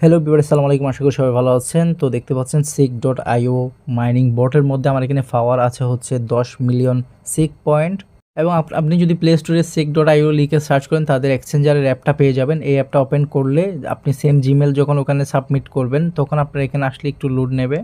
Hello Bieber আসসালামু আলাইকুম। আশা করি সবাই ভালো আছেন। তো দেখতে পাচ্ছেন সিক ডট আইও মাইনিং বটের মধ্যে আমার এখানে পাওয়ার আছে হচ্ছে দশ মিলিয়ন সিক পয়েন্ট এবং আপ- আপনি যদি প্লে স্টোরে সিক ডট আইও লিখে সার্চ করেন, তাদের এক্সচেঞ্জারের অ্যাপটা পেয়ে যাবেন। এই অ্যাপটা ওপেন করলে আপনি সেম জিমেল যখন ওখানে সাবমিট করবেন, তখন আপনার এখানে আসলে একটু লোড নেবে।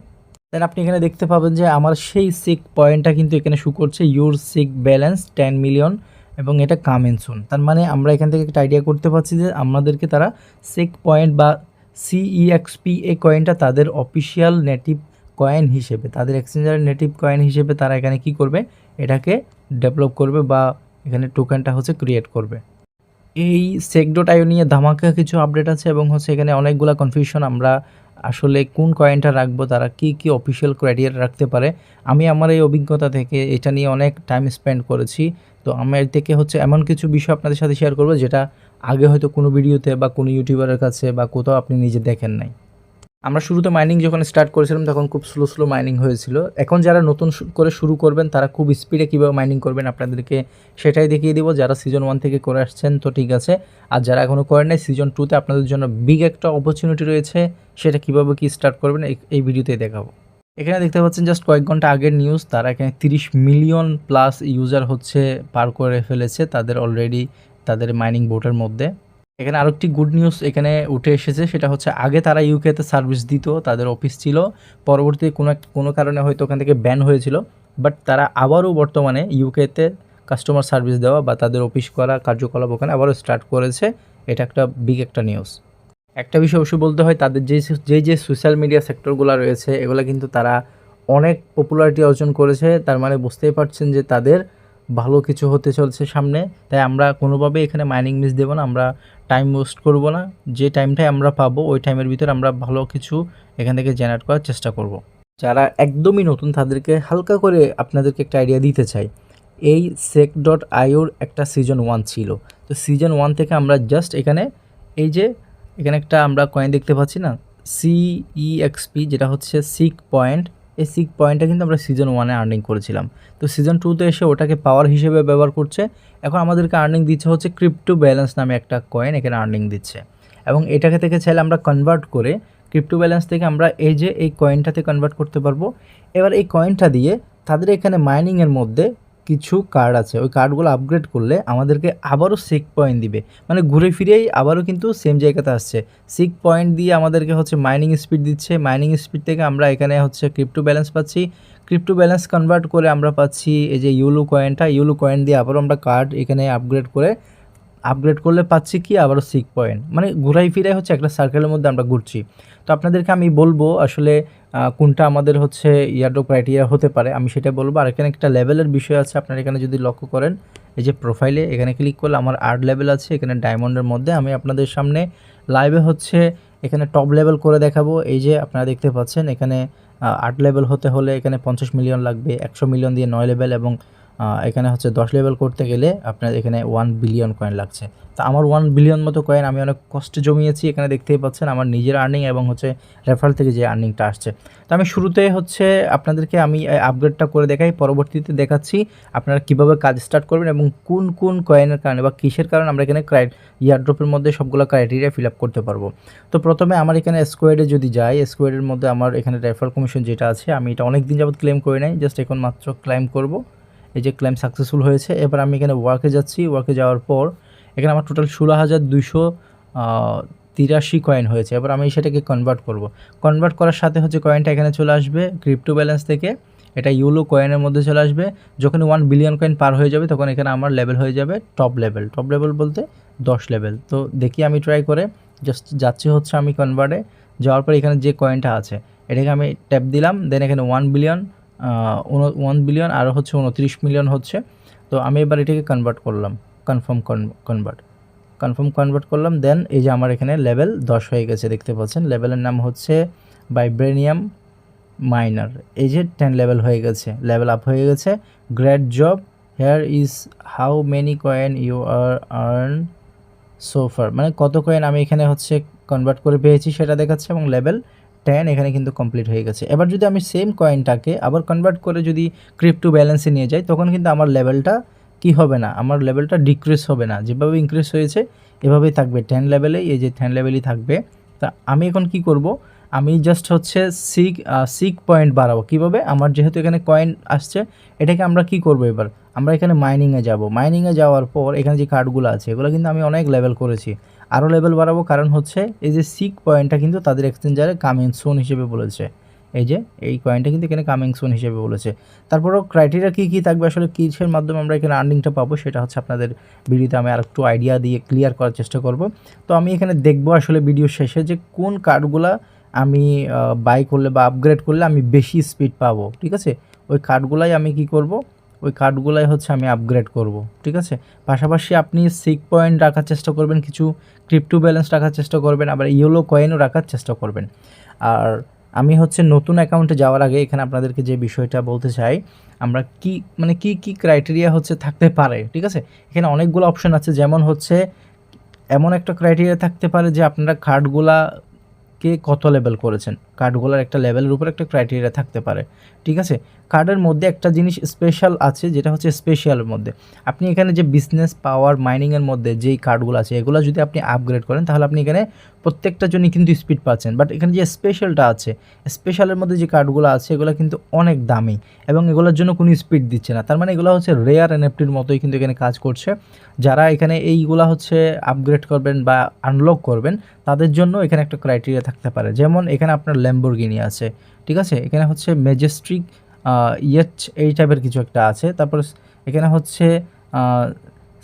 দেন আপনি এখানে দেখতে পাবেন যে আমার সেই সিক পয়েন্টটা কিন্তু এখানে শু করছে your seek balance ten million এবং এটা কামেন সুন তার মানে আমরা এখান থেকে একটা আইডিয়া করতে পারছি যে আমাদেরকে তারা সিক পয়েন্ট বা সিইএক্সপি এই কয়েনটা তাদের অফিসিয়াল নেটিভ কয়েন হিসেবে, তাদের এক্সচেঞ্জারের নেটিভ কয়েন হিসেবে তারা এখানে কি করবে? এটাকে ডেভেলপ করবে বা এখানে টোকেনটা হচ্ছে ক্রিয়েট করবে। এই সেকডোটাইও নিয়ে ধামাকা কিছু আপডেট আছে এবং হচ্ছে এখানে অনেকগুলো কনফিউশন আমরা আসলে কোন কয়েনটা রাখব, তারা কি কি অফিসিয়াল ক্রাইটেরিয়া রাখতে পারে। আমি আমার এই অভিজ্ঞতা থেকে এটা নিয়ে অনেক টাইম স্পেন্ড করেছি। তো আমার থেকে হচ্ছে এমন কিছু বিষয় আপনাদের সাথে শেয়ার করব যেটা আগে হয়তো কোনো ভিডিওতে বা কোনো ইউটিউবারের কাছে বা কোথাও আপনি নিজে দেখেন নাই। আমরা শুরুতে মাইনিং যখন স্টার্ট করেছিলাম, তখন খুব স্লো স্লো মাইনিং হয়েছিল। এখন যারা নতুন করে শুরু করবেন, তারা খুব স্পিডে কীভাবে মাইনিং করবেন আপনাদেরকে সেটাই দেখিয়ে দিব। যারা সিজন ওয়ান থেকে করে আসছেন, তো ঠিক আছে। আর যারা এখনও করেন নাই সিজন টুতে আপনাদের জন্য বিগ একটা অপরচুনিটি রয়েছে, সেটা কীভাবে কি স্টার্ট করবেন, এই- ভিডিওতেই দেখাবো। এখানে দেখতে পাচ্ছেন জাস্ট কয়েক ঘণ্টা আগের নিউজ তারা এখানে তিরিশ মিলিয়ন প্লাস ইউজার হচ্ছে পার করে ফেলেছে। তাদের অলরেডি তাদের মাইনিং বোর্ডের মধ্যে। এখানে আরেকটি গুড নিউজ এখানে উঠে এসেছে, সেটা হচ্ছে আগে তারা ইউকেতে সার্ভিস দিত, তাদের অফিস ছিল, পরবর্তীতে কোনো কোনো কারণে হয়তো ওখান থেকে ব্যান হয়েছিল বাট তারা আবারও বর্তমানে ইউকেতে কাস্টমার সার্ভিস দেওয়া বা তাদের অফিস করা কার্যকলাপ ওখানে আবারও স্টার্ট করেছে, এটা একটা বিগ একটা নিউজ একটা বিষয় অবশ্যই বলতে হয়, তাদের যে যে যে সোশ্যাল মিডিয়া সেক্টরগুলো রয়েছে, এগুলো কিন্তু তারা অনেক পপুলারিটি অর্জন করেছে, তার মানে বুঝতেই পারছেন যে তাদের ভালো কিছু হতে চলছে সামনে, তাই আমরা কোনোভাবে এখানে মাইনিং মিস দেবো না, আমরা টাইম ওয়েস্ট করব না। যে টাইমটাই আমরা পাবো, ওই টাইমের ভিতরে আমরা ভালো কিছু এখান থেকে জেনারেট করার চেষ্টা করব। যারা একদমই নতুন, তাদেরকে হালকা করে আপনাদেরকে একটা আইডিয়া দিতে চাই। এই সেক ডট আইওর একটা সিজন ওয়ান ছিল। তো সিজন ওয়ান থেকে আমরা জাস্ট এখানে, এই যে এখানে একটা আমরা কয়েন দেখতে পাচ্ছি না সিইএক্সপি যেটা হচ্ছে সিক পয়েন্ট এই সিক্স পয়েন্টটা কিন্তু আমরা সিজন ওয়ানে আর্নিং করেছিলাম। তো সিজন টুতে এসে ওটাকে পাওয়ার হিসেবে ব্যবহার করছে। এখন আমাদেরকে আর্নিং দিচ্ছে হচ্ছে ক্রিপ্টো ব্যালেন্স নামে একটা কয়েন এখানে আর্নিং দিচ্ছে। এবং এটাকে থেকে চাইলে আমরা কনভার্ট করে ক্রিপ্টো ব্যালেন্স থেকে আমরা এই যে এই কয়েনটাতে কনভার্ট করতে পারব। এবার এই কয়েনটা দিয়ে তাদের এখানে মাইনিংয়ের মধ্যে কিছু কার্ড আছে। ওই কার্ডগুলো আপগ্রেড করলে আমাদেরকে আবারও সিক পয়েন্ট দিবে। মানে ঘুরে ফিরেই আবারও কিন্তু সেম জায়গাতে আসছে। সিক পয়েন্ট দিয়ে আমাদেরকে হচ্ছে মাইনিং স্পিড দিচ্ছে। মাইনিং স্পিড থেকে আমরা এখানে হচ্ছে ক্রিপ্টো ব্যালেন্স পাচ্ছি। ক্রিপ্টো ব্যালেন্স কনভার্ট করে আমরা পাচ্ছি এই যে ইউলু কয়েনটা ইউলু কয়েন দিয়ে আবারও আমরা কার্ড এখানে আপগ্রেড করে আপগ্রেড করলে পাচ্ছি কি? আবারও সিক পয়েন্ট মানে ঘুরাই ফিরাই হচ্ছে একটা সার্কেলের মধ্যে আমরা ঘুরছি। তো আপনাদেরকে আমি বলব আসলে কোনটা আমাদের হচ্ছে ইয়ারডো ক্রাইটেরিয়া হতে পারে। আমি সেটা বলব। আর এখানে একটা লেভেলের বিষয় আছে। আপনারা এখানে যদি লক্ষ্য করেন, এই যে প্রোফাইলে এখানে ক্লিক করলে আমার আর্ট লেভেল আছে। এখানে ডায়মন্ডের মধ্যে আমি আপনাদের সামনে লাইভে হচ্ছে এখানে টপ লেভেল করে দেখাবো। এই যে আপনারা দেখতে পাচ্ছেন, এখানে আট লেভেল হতে হলে এখানে পঞ্চাশ মিলিয়ন লাগবে, একশো মিলিয়ন দিয়ে নয় লেভেল এবং এখানে হচ্ছে দশ লেভেল করতে গেলে আপনার এখানে ওয়ান বিলিয়ন কয়েন লাগছে। তো আমার ওয়ান বিলিয়ন মতো কয়েন আমি অনেক কষ্টে জমিয়েছি, এখানে দেখতেই পাচ্ছেন আমার নিজের আর্নিং এবং হচ্ছে রেফারেল থেকে যে আর্নিংটা আসছে। তো আমি শুরুতে হচ্ছে আপনাদেরকে আমি আপগ্রেডটা করে দেখাই, পরবর্তীতে দেখাচ্ছি আপনারা কীভাবে কাজ স্টার্ট করবেন এবং কোন কোন কয়েনের কারণে বা কিসের কারণে আমরা এখানে ক্রাই ইয়ারড্রপের মধ্যে সবগুলো ক্রাইটেরিয়া ফিল আপ করতে পারব। তো প্রথমে আমার এখানে স্কোয়াডে যদি যাই স্কোয়াডের মধ্যে আমার এখানে রেফারেল কমিশন যেটা আছে, আমি এটা অনেক দিন যাবত ক্লেম করে নাই জাস্ট এখন মাত্র ক্লাইম করব। এই যে ক্লেম সাকসেসফুল হয়েছে, এবার আমি এখানে ওয়ার্কে যাচ্ছি। ওয়ার্কে যাওয়ার পর এখানে আমার টোটাল ষোলো হাজার দুইশো তিরাশি কয়েন হয়েছে। এবার আমি সেটাকে কনভার্ট করব। কনভার্ট করার সাথে হচ্ছে কয়েনটা এখানে চলে আসবে ক্রিপ্টো ব্যালেন্স থেকে। এটা ইউলো কয়েনের মধ্যে চলে আসবে। যখন ওয়ান বিলিয়ন কয়েন পার হয়ে যাবে, তখন এখানে আমার লেভেল হয়ে যাবে টপ লেভেল টপ লেভেল বলতে দশ লেভেল তো দেখি আমি ট্রাই করে জাস্ট যাচ্ছি হচ্ছে আমি কনভার্টে যাওয়ার পর এখানে যে কয়েনটা আছে, এটাকে আমি ট্যাপ দিলাম দেন এখানে ওয়ান বিলিয়ন ওয়ান বিলিয়ন আর হচ্ছে উনত্রিশ মিলিয়ন হচ্ছে। তো আমি এবার এটাকে কনভার্ট করলাম কনফার্ম কনভার্ট কনফার্ম কনভার্ট করলাম দেন এই যে আমার এখানে লেভেল দশ হয়ে গেছে, দেখতে পাচ্ছেন। লেভেলের নাম হচ্ছে ভাইব্রেনিয়াম মাইনার এই যে টেন লেভেল হয়ে গেছে লেভেল আপ হয়ে গেছে। Great job here is how many coin you are earn so far মানে কত কয়েন আমি এখানে হচ্ছে কনভার্ট করে পেয়েছি সেটা দেখাচ্ছে এবং লেভেল টেন এখানে কিন্তু কমপ্লিট হয়ে গেছে। এবার যদি আমি সেম কয়েনটাকে আবার কনভার্ট করে যদি ক্রিপ্টো ব্যালেন্সে নিয়ে যাই, তখন কিন্তু আমার লেভেলটা কি হবে না? আমার লেভেলটা ডিক্রিজ হবে না। যেভাবে ইনক্রিজ হয়েছে, এভাবেই থাকবে। টেন লেভেলেই এই যে টেন লেভেলই থাকবে। তা আমি এখন কি করব? আমি জাস্ট হচ্ছে সিক সিক পয়েন্ট বাড়াবো। কীভাবে? আমার যেহেতু এখানে কয়েন আসছে, এটাকে আমরা কি করব এবার? আমরা এখানে মাইনিংয়ে যাব। মাইনিংয়ে যাওয়ার পর এখানে যে কার্ডগুলো আছে, এগুলো কিন্তু আমি অনেক লেভেল করেছি। আরও লেভেল বাড়াবো কারণ হচ্ছে এই যে সিক পয়েন্টটা কিন্তু তাদের এক্সচেঞ্জারে কামিং সোন হিসেবে বলেছে। এই যে এই কয়েনটা কিন্তু এখানে কামিং সোন হিসেবে বলেছে। তারপরেও ক্রাইটেরিয়া কী কী থাকবে, আসলে কিসের মাধ্যমে আমরা এখানে আর্নিংটা পাবো সেটা হচ্ছে আপনাদের ভিডিওতে আমি আর একটু আইডিয়া দিয়ে ক্লিয়ার করার চেষ্টা করব। তো আমি এখানে দেখব আসলে ভিডিও শেষে যে কোন কার্ডগুলা আমি বাই করলে বা আপগ্রেড করলে আমি বেশি স্পিড পাবো, ঠিক আছে? ওই কার্ডগুলাই আমি কি করব? ওই কার্ডগুলাই হচ্ছে আমি আপগ্রেড করব, ঠিক আছে? পাশাপাশি আপনি সিক পয়েন্ট রাখার চেষ্টা করবেন, কিছু ক্রিপ্টো ব্যালেন্স রাখার চেষ্টা করবেন, আবার ইয়েলো কয়েনও রাখার চেষ্টা করবেন। আর আমি হচ্ছে নতুন অ্যাকাউন্টে যাওয়ার আগে এখানে আপনাদেরকে যে বিষয়টা বলতে চাই, আমরা কি মানে কি কি ক্রাইটেরিয়া হচ্ছে থাকতে পারে, ঠিক আছে? এখানে অনেকগুলো অপশন আছে, যেমন হচ্ছে এমন একটা ক্রাইটেরিয়া থাকতে পারে যে আপনারা কার্ডগুলা কে কত লেভেল করেছেন। কার্ডগুলোর একটা লেভেলের উপর একটা ক্রাইটেরিয়া থাকতে পারে, ঠিক আছে? কার্ডের মধ্যে একটা জিনিস স্পেশাল আছে, যেটা হচ্ছে স্পেশালের মধ্যে। আপনি এখানে যে বিজনেস পাওয়ার মাইনিংয়ের মধ্যে যেই কার্ডগুলো আছে, এগুলো যদি আপনি আপগ্রেড করেন, তাহলে আপনি এখানে প্রত্যেকটা জনই কিন্তু স্পিড পাচ্ছেন। বাট এখানে যে স্পেশালটা আছে স্পেশালের মধ্যে যে কার্ডগুলো আছে, এগুলো কিন্তু অনেক দামি এবং এগুলোর জন্য কোনো স্পিড দিচ্ছে না। তার মানে এগুলো হচ্ছে রেয়ার এনএফটির মতোই কিন্তু এখানে কাজ করছে। যারা এখানে এইগুলা হচ্ছে আপগ্রেড করবেন বা আনলক করবেন, তাদের জন্য এখানে একটা ক্রাইটেরিয়া থাকতে পারে। যেমন এখানে আপনার ল্যাম্বোর্গিনি আছে, ঠিক আছে? এখানে হচ্ছে মেজেস্ট্রিক ইয়েট এই টাইপের কিছু একটা আছে। তারপর এখানে হচ্ছে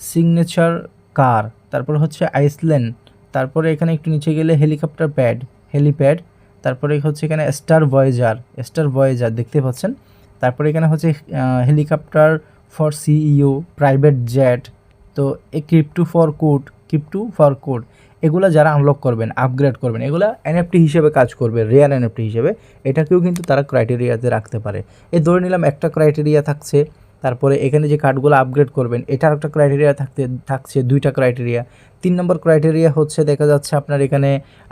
সিগনেচার কার তারপর হচ্ছে আইসল্যান্ড তারপরে এখানে একটু নিচে গেলে হেলিকপ্টার প্যাড হেলিপ্যাড তারপরে হচ্ছে এখানে স্টার ভয়েজার স্টার ভয়েজার দেখতে পাচ্ছেন? তারপরে এখানে হচ্ছে helicopter for CEO private jet তো এই crypto for code crypto for code এগুলো যারা আনলক করবেন আপগ্রেড করবেন, এগুলো এনএফটি হিসেবে কাজ করবে রেয়ার এনএফটি হিসেবে। এটাকেও কিন্তু তারা ক্রাইটেরিয়াতে রাখতে পারে। এই ধরে নিলাম একটা ক্রাইটেরিয়া থাকছে, তারপরে এখানে যে কার্ডগুলো আপগ্রেড করবেন এটার একটা ক্রাইটেরিয়া থাকতে, থাকছে, দুইটা ক্রাইটেরিয়া তিন নম্বর ক্রাইটেরিয়া হচ্ছে, দেখা যাচ্ছে আপনার এখানে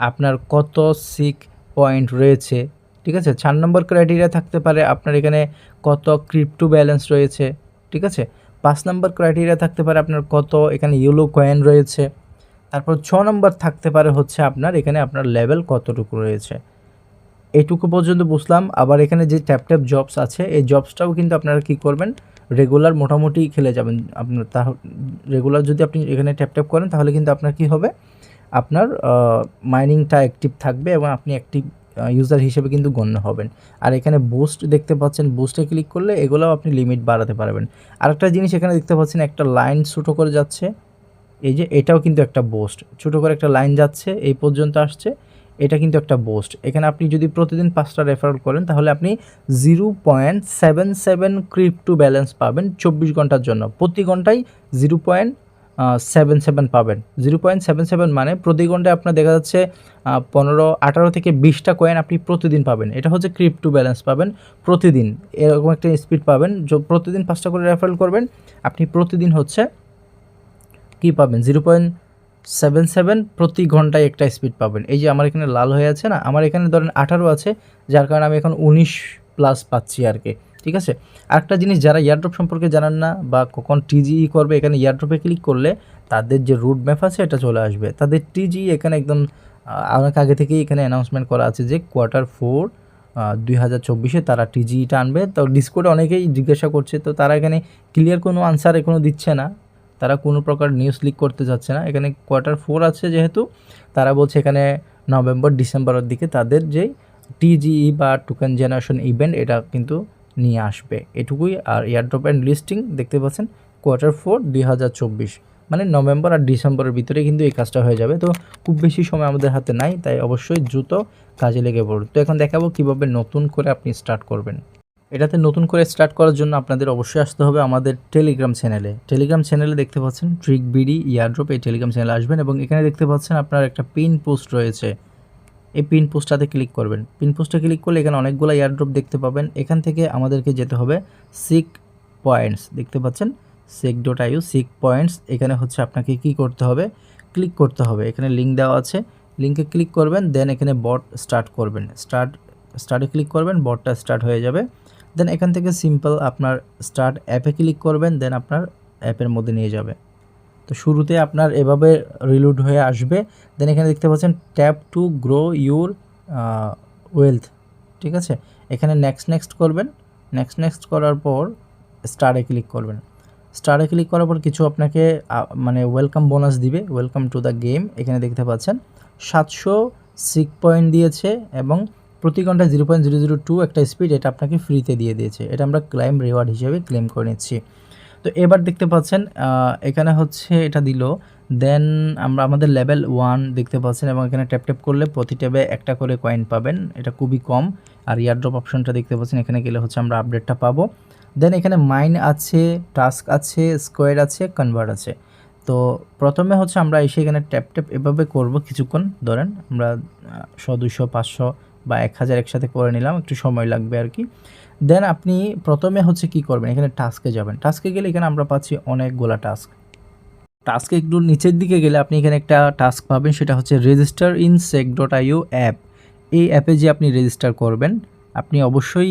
আপনার কত সিক পয়েন্ট রয়েছে, ঠিক আছে? চার নম্বর ক্রাইটেরিয়া থাকতে পারে আপনার এখানে কত ক্রিপ্টো ব্যালেন্স রয়েছে, ঠিক আছে? পাঁচ নম্বর ক্রাইটেরিয়া থাকতে পারে আপনার কত এখানে ইয়েলো কয়েন রয়েছে তারপর ছ নম্বর থাকতে পারে হচ্ছে আপনার, এখানে আপনার লেভেল কতটুকু রয়েছে। এটুকু পর্যন্ত বুঝলাম। আবার এখানে যে ট্যাপ ট্যাপ জবস আছে, এই জবসটাও কিন্তু আপনারা কী করবেন? রেগুলার মোটামুটি খেলে যাবেন। আপনার তা রেগুলার যদি আপনি এখানে ট্যাপ ট্যাপ করেন, তাহলে কিন্তু আপনার কি হবে? আপনার মাইনিংটা অ্যাক্টিভ থাকবে এবং আপনি অ্যাক্টিভ ইউজার হিসেবে কিন্তু গণ্য হবেন। আর এখানে বুস্ট দেখতে পাচ্ছেন বুস্টে ক্লিক করলে এগুলোও আপনি লিমিট বাড়াতে পারবেন। আরেকটা জিনিস এখানে দেখতে পাচ্ছেন, একটা লাইন ছোটো করে যাচ্ছে। এই যে এটাও কিন্তু একটা বোস্ট ছোটো করে একটা লাইন যাচ্ছে, এই পর্যন্ত আসছে, এটা কিন্তু একটা বোস্ট এখানে আপনি যদি প্রতিদিন পাঁচটা রেফারেল করেন, তাহলে আপনি zero point seven seven crypto balance পাবেন চব্বিশ ঘণ্টার জন্য। প্রতি ঘন্টায় জিরো পয়েন্ট সেভেন সেভেন পাবেন। জিরো পয়েন্ট সেভেন সেভেন মানে প্রতি ঘন্টায় আপনার দেখা যাচ্ছে পনেরো, আঠারো থেকে বিশটা কয়েন আপনি প্রতিদিন পাবেন। এটা হচ্ছে ক্রিপ্টো ব্যালেন্স পাবেন প্রতিদিন। এরকম একটা স্পিড পাবেন। প্রতিদিন পাঁচটা করে রেফারেল করবেন। আপনি প্রতিদিন হচ্ছে কী পাবেন? জিরো পয়েন্ট সেভেন সেভেন প্রতি ঘন্টায় একটা স্পিড পাবেন। এই যে আমার এখানে লাল হয়ে আছে না, আমার এখানে ধরেন আঠারো আছে, যার কারণে আমি এখন উনিশ প্লাস পাচ্ছি আর কি, ঠিক আছে? আরেকটা জিনিস, যারা ইয়ারড্রপ সম্পর্কে জানান না বা কখন টিজিই করবে, এখানে ইয়ারড্রপে ক্লিক করলে তাদের যে রুট ম্যাপ আছে, এটা চলে আসবে। তাদের টিজি এখানে একদম অনেক আগে থেকেই এখানে অ্যানাউন্সমেন্ট করা আছে যে কোয়ার্টার ফোর দুই হাজার চব্বিশে তারা টিজিটা আনবে। তো ডিসকোডে অনেকেই জিজ্ঞাসা করছে, তো তারা এখানে ক্লিয়ার কোনো আনসার এখনও দিচ্ছে না। তারা কোনো প্রকার নিউজ লিক করতে যাচ্ছে না। এখানে কোয়ার্টার ফোর আছে যেহেতু, তারা বলছে এখানে নভেম্বর, ডিসেম্বরের দিকে তাদের যেই টিজিই বা টোকেন জেনারেশন ইভেন্ট এটা কিন্তু নিয়ে আসবে। এটুকুই আর এয়ারড্রপ অ্যান্ড লিস্টিং দেখতে পাচ্ছেন কোয়ার্টার ফোর দুই হাজার চব্বিশ। মানে নভেম্বর আর ডিসেম্বরের ভিতরে কিন্তু এই কাজটা হয়ে যাবে। তো খুব বেশি সময় আমাদের হাতে নাই, তাই অবশ্যই দ্রুত কাজে লেগে পড়ুন। তো এখন দেখাবো কীভাবে নতুন করে আপনি স্টার্ট করবেন। এটাতে নতুন করে স্টার্ট করার জন্য আপনাদের অবশ্যই আসতে হবে আমাদের টেলিগ্রাম চ্যানেলে টেলিগ্রাম চ্যানেলে দেখতে পাচ্ছেন ট্রিক বিডি ইয়ারড্রপ এই টেলিগ্রাম চ্যানেলে আসবেন এবং এখানে দেখতে পাচ্ছেন আপনার একটা পিন পোস্ট রয়েছে। এই পিন পোস্টটাতে ক্লিক করবেন। পিন পোস্টে ক্লিক করলে এখানে অনেকগুলো ইয়ারড্রপ দেখতে পাবেন। এখান থেকে আমাদেরকে যেতে হবে সিক পয়েন্টস দেখতে পাচ্ছেন? Seek dot io seek points এখানে হচ্ছে আপনাকে কি করতে হবে? ক্লিক করতে হবে। এখানে লিঙ্ক দেওয়া আছে। লিঙ্কে ক্লিক করবেন দেন এখানে বট স্টার্ট করবেন। স্টার্ট স্টার্টে ক্লিক করবেন বটটা স্টার্ট হয়ে যাবে। দেন এখান থেকে সিম্পল আপনার স্টার্ট অ্যাপে ক্লিক করবেন দেন আপনার অ্যাপের মধ্যে নিয়ে যাবে। তো শুরুতে আপনার এভাবে রিলোড হয়ে আসবে। দেন এখানে দেখতে পাচ্ছেন tap to grow your wealth ঠিক আছে? এখানে নেক্সট নেক্সট করবেন। নেক্সট নেক্সট করার পর স্টারে ক্লিক করবেন। স্টারে ক্লিক করার পর কিছু আপনাকে মানে ওয়েলকাম বোনাস দিবে। ওয়েলকাম টু দ্য গেম এখানে দেখতে পাচ্ছেন সাতশো সিক পয়েন্ট দিয়েছে এবং প্রতি ঘন্টায় zero point zero zero two একটা স্পিড এটা আপনাকে ফ্রিতে দিয়ে দিয়েছে। এটা আমরা ক্লাইম রিওয়ার্ড হিসেবে ক্লেম করে নিচ্ছি। তো এবার দেখতে পাচ্ছেন এখানে হচ্ছে এটা দিল দেন আমরা আমাদের লেভেল ওয়ান দেখতে পাচ্ছেন এবং এখানে ট্যাপ ট্যাপ করলে প্রতি ট্যাবে একটা করে কয়েন পাবেন। এটা খুবই কম। আর ইয়ারড্রপ অপশনটা দেখতে পাচ্ছেন, এখানে গেলে হচ্ছে আমরা আপডেটটা পাবো। দেন এখানে মাইন আছে টাস্ক আছে স্কোয়ার আছে কনভার্ট আছে। তো প্রথমে হচ্ছে আমরা এসে এখানে ট্যাপ ট্যাপ এভাবে করব কিছুক্ষণ। ধরেন আমরা শো দুশো পাঁচশো বা এক হাজার একসাথে করে নিলাম, একটু সময় লাগবে আর কি। দেন আপনি প্রথমে হচ্ছে কি করবেন, এখানে টাস্কে যাবেন। টাস্কে গেলে এখানে আমরা পাচ্ছি অনেকগুলা টাস্ক টাস্কে একটু নিচের দিকে গেলে আপনি এখানে একটা টাস্ক পাবেন, সেটা হচ্ছে register in seek dot io app এই অ্যাপে যে আপনি রেজিস্টার করবেন, আপনি অবশ্যই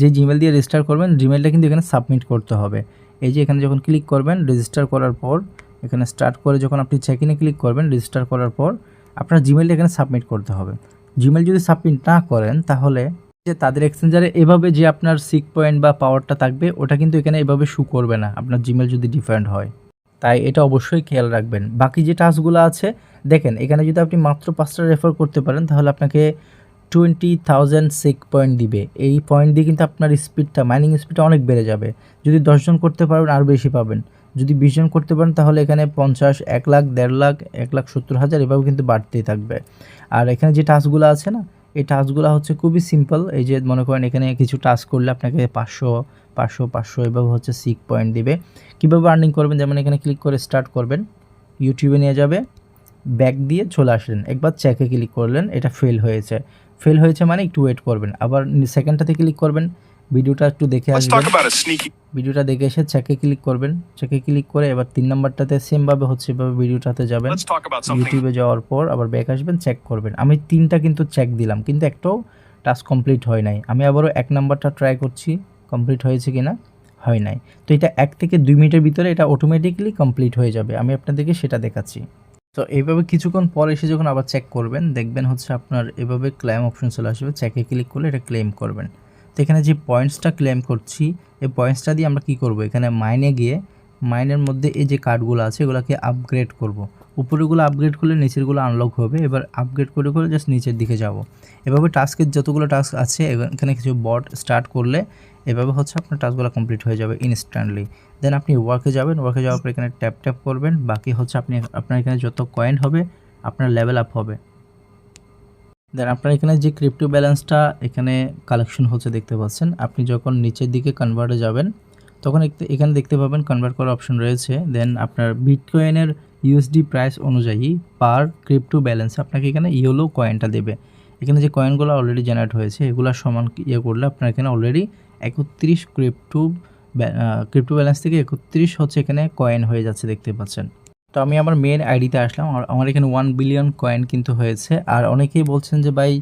যে জিমেল দিয়ে রেজিস্টার করবেন জিমেলটা কিন্তু এখানে সাবমিট করতে হবে। এই যে এখানে যখন ক্লিক করবেন রেজিস্টার করার পর, এখানে স্টার্ট করে যখন আপনি চেক ইনে ক্লিক করবেন রেজিস্টার করার পর, আপনার জিমেলটা এখানে সাবমিট করতে হবে। জিমেল যদি সাবমিট না করেন, তাহলে যে তাদের এক্সচেঞ্জারে এভাবে যে আপনার সিক পয়েন্ট বা পাওয়ারটা থাকবে, ওটা কিন্তু এখানে এভাবে শু করবে না। আপনার জিমেল যদি ডিফারেন্ট হয়। তাই এটা অবশ্যই খেয়াল রাখবেন। বাকি যে টাস্কগুলো আছে, দেখেন, এখানে যদি আপনি মাত্র পাঁচটা রেফার করতে পারেন, তাহলে আপনাকে টোয়েন্টি থাউজেন্ড সিক পয়েন্ট দিবে। এই পয়েন্ট দিয়ে কিন্তু আপনার স্পিডটা মাইনিং স্পিডটা অনেক বেড়ে যাবে। যদি দশজন করতে পারবেন আরও বেশি পাবেন। যদি বিশজন করতে পারেন, তাহলে এখানে পঞ্চাশ, এক লাখ, দেড় লাখ, এক লাখ সত্তর হাজার এভাবে কিন্তু বাড়তেই থাকবে। আর এখানে যে টাস্কগুলো আছে না, এই টাস্কগুলো হচ্ছে খুবই সিম্পল। এই যে মনে করেন এখানে কিছু টাস্ক করলে আপনাকে পাঁচশো পাঁচশো পাঁচশো এভাবে হচ্ছে সিক পয়েন্ট দিবে। কীভাবে আর্নিং করবেন? যেমন এখানে ক্লিক করে স্টার্ট করবেন। ইউটিউবে নিয়ে যাবে। ব্যাক দিয়ে চলে আসলেন। একবার চেকে ক্লিক করলেন, এটা ফেল হয়েছে। ফেল হয়েছে মানে একটু ওয়েট করবেন। আবার সেকেন্ডটাতে ক্লিক করবেন। ভিডিওটা একটু দেখে আসবেন. ভিডিওটা দেখে এসে চেকে ক্লিক করবেন। চেকে ক্লিক করে এবার তিন নাম্বারটাতে সেমভাবে হচ্ছে এভাবে ভিডিওটাতে যাবেন. ইউটিউবে যাওয়ার পর আবার ব্যাক আসবেন চেক করবেন। আমি তিনটা কিন্তু চেক দিলাম কিন্তু একটাও টাস্ক কমপ্লিট হয় নাই। আমি আবারও এক নাম্বারটা ট্রাই করছি কমপ্লিট হয়েছে কি না হয় নাই। তো এটা এক থেকে দুই মিনিটের ভিতরে এটা অটোমেটিকলি কমপ্লিট হয়ে যাবে। আমি আপনাদেরকে সেটা দেখাচ্ছি। তো এইভাবে কিছুক্ষণ পর এসে যখন আবার চেক করবেন দেখবেন হচ্ছে আপনার এভাবে ক্লেম অপশন চলে আসবে। চেকে ক্লিক করলে এটা ক্লেম করবেন। তো এখানে যে পয়েন্টসটা ক্লেম করছি, এই পয়েন্টসটা দিয়ে আমরা কি করব? এখানে মাইনে গিয়ে মাইনের মধ্যে এই যে কার্ডগুলো আছে, এগুলোকে আপগ্রেড করব। উপরেগুলো আপগ্রেড করলে নিচেরগুলো আনলক হবে, এবার আপগ্রেড করে করে জাস্ট নিচের দিকে যাব। এভাবে টাস্কের যতগুলো টাস্ক আছে এখানে কিছু বট স্টার্ট করলে এভাবে হচ্ছে আপনার টাস্কগুলো কমপ্লিট হয়ে যাবে ইনস্ট্যান্টলি দেন আপনি ওয়ার্কে যাবেন ওয়ার্কে যাওয়ার পর এখানে ট্যাপ ট্যাপ করবেন, বাকি হচ্ছে আপনি, আপনার এখানে যত কয়েন হবে, আপনার লেভেল আপ হবে। দেন আপনার এখানে যে ক্রিপ্টো ব্যালেন্সটা এখানে কালেকশন হচ্ছে দেখতে পাচ্ছেন, আপনি যখন নিচের দিকে কনভার্টে যাবেন, তখন এখানে দেখতে পাবেন কনভার্ট করার অপশন রয়েছে। দেন আপনার বিটকয়েনের ইউএসডি প্রাইস অনুযায়ী পার ক্রিপ্টো ব্যালেন্স আপনাকে এখানে ইয়েলো কয়েনটা দেবে। এখানে যে কয়েনগুলো অলরেডি জেনারেট হয়েছে, এগুলো সমান ইয়ে করলে আপনার এখানে অলরেডি একত্রিশ ক্রিপ্টো ক্রিপ্টো ব্যালেন্স থেকে একত্রিশ হচ্ছে এখানে কয়েন হয়ে যাচ্ছে দেখতে পাচ্ছেন। তো আমি আমার মেন আইডিতে আসলাম। আর আমার এখানে ওয়ান বিলিয়ন কয়েন কিন্তু হয়েছে। আর অনেকেই বলছেন যে, ভাই,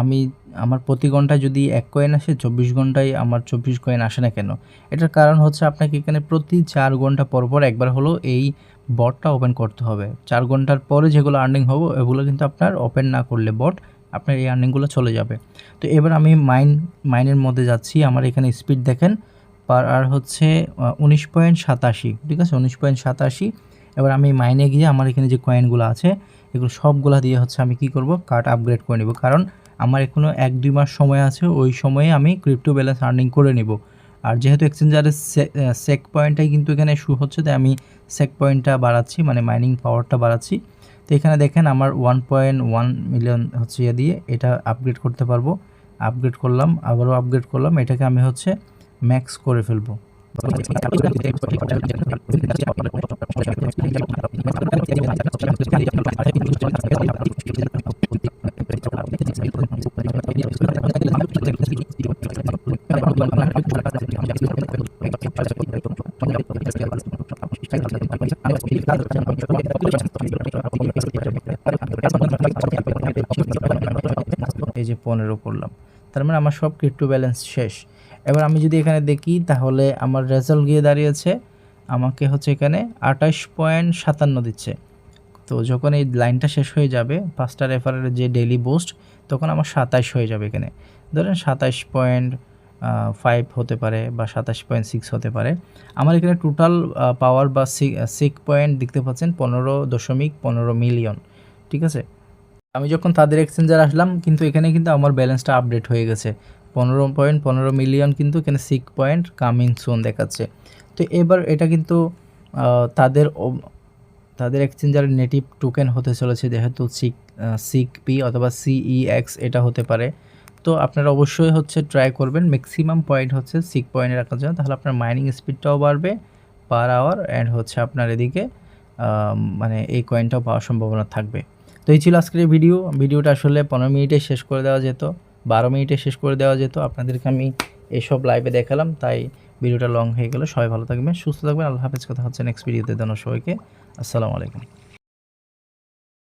আমি, আমার প্রতি ঘন্টায় যদি এক কয়েন আসে, চব্বিশ ঘন্টায় আমার চব্বিশ কয়েন আসে না কেন? এটার কারণ হচ্ছে আপনাকে এখানে প্রতি চার ঘণ্টা পর পর একবার হলো এই বটটা ওপেন করতে হবে। চার ঘণ্টার পরে যেগুলো আর্নিং হবে, এগুলো কিন্তু আপনার ওপেন না করলে বট আপনার এই আর্নিংগুলো চলে যাবে। তো এবার আমি মাইন মাইনের মধ্যে যাচ্ছি। আমার এখানে স্পিড দেখেন পার আর হচ্ছে উনিশ পয়েন্ট সাতাশি, ঠিক আছে? উনিশ পয়েন্ট সাতাশি। এবার আমি মাইনে গিয়ে আমার এখানে যে কয়েনগুলো আছে, এগুলো সবগুলা দিয়ে হচ্ছে আমি কি করব? কার্ড আপগ্রেড করে নেব। কারণ আমার এখনও এক দুই মাস সময় আছে, ওই সময়ে আমি ক্রিপ্টো ব্যালেন্স আর্নিং করে নিব। আর যেহেতু এক্সচেঞ্জারের সেক পয়েন্টটাই কিন্তু এখানে শু হচ্ছে, তাই আমি সেক পয়েন্টটা বাড়াচ্ছি মানে মাইনিং পাওয়ারটা বাড়াচ্ছি। তো এখানে দেখেন আমার ওয়ান পয়েন্ট ওয়ান মিলিয়ন হচ্ছে ইয়ে দিয়ে এটা আপগ্রেড করতে পারব। আপগ্রেড করলাম, আবারও আপগ্রেড করলাম, এটাকে আমি হচ্ছে ম্যাক্স করে ফেলব। এই যে পনেরো করলাম। তার মানে আমার সব ক্রিপ্টো ব্যালেন্স শেষ। এবার আমি যদি এখানে দেখি, তাহলে আমার রেজাল্ট গিয়ে দাঁড়িয়েছে, আমাকে হচ্ছে এখানে আঠাশ পয়েন্ট সাতান্ন দিচ্ছে। তো যখন এই লাইনটা শেষ হয়ে যাবে, পাঁচটা রেফারের যে ডেলি বুস্ট তখন আমার সাতাশ হয়ে যাবে এখানে। ধরেন সাতাশ পয়েন্ট ফাইভ হতে পারে বা সাতাশ পয়েন্ট সিক্স হতে পারে। আমার এখানে টোটাল পাওয়ার বা সিক পয়েন্ট দেখতে পাচ্ছেন, পনেরো দশমিক পনেরো মিলিয়ন ঠিক আছে? আমি যখন তাদের এক্সচেঞ্জার আসলাম, কিন্তু এখানে কিন্তু আমার ব্যালেন্সটা আপডেট হয়ে গেছে। পনেরো পয়েন্ট পনেরো মিলিয়ন কিন্তু এখানে সিক পয়েন্ট কামিং সোন দেখাচ্ছে। তো এবার এটা কিন্তু তাদের তাদের এক্সচেঞ্জারের নেটিভ টোকেন হতে চলেছে যেহেতু সিক সিক পি অথবা সিইএক্স এটা হতে পারে। তো আপনারা অবশ্যই হচ্ছে ট্রাই করবেন। ম্যাক্সিমাম পয়েন্ট হচ্ছে সিক পয়েন্টে রাখার জন্য। তাহলে আপনার মাইনিং স্পিডটাও বাড়বে পার আওয়ার অ্যান্ড হচ্ছে আপনার এদিকে মানে এই কয়েনটাও পাওয়ার সম্ভাবনা থাকবে। তো এই ছিল আজকের ভিডিও ভিডিওটা আসলে পনেরো মিনিটে শেষ করে দেওয়া যেত। বারো মিনিটে শেষ করে দেওয়া যেত। আপনাদেরকে আমি এসব লাইভে দেখালাম, তাই ভিডিওটা লং হয়ে গেল। সবাই ভালো থাকবেন, সুস্থ থাকবেন। আল্লাহ হাফেজ। কথা হচ্ছে নেক্সট ভিডিওতে দেন সবাইকে। আসসালামু আলাইকুম।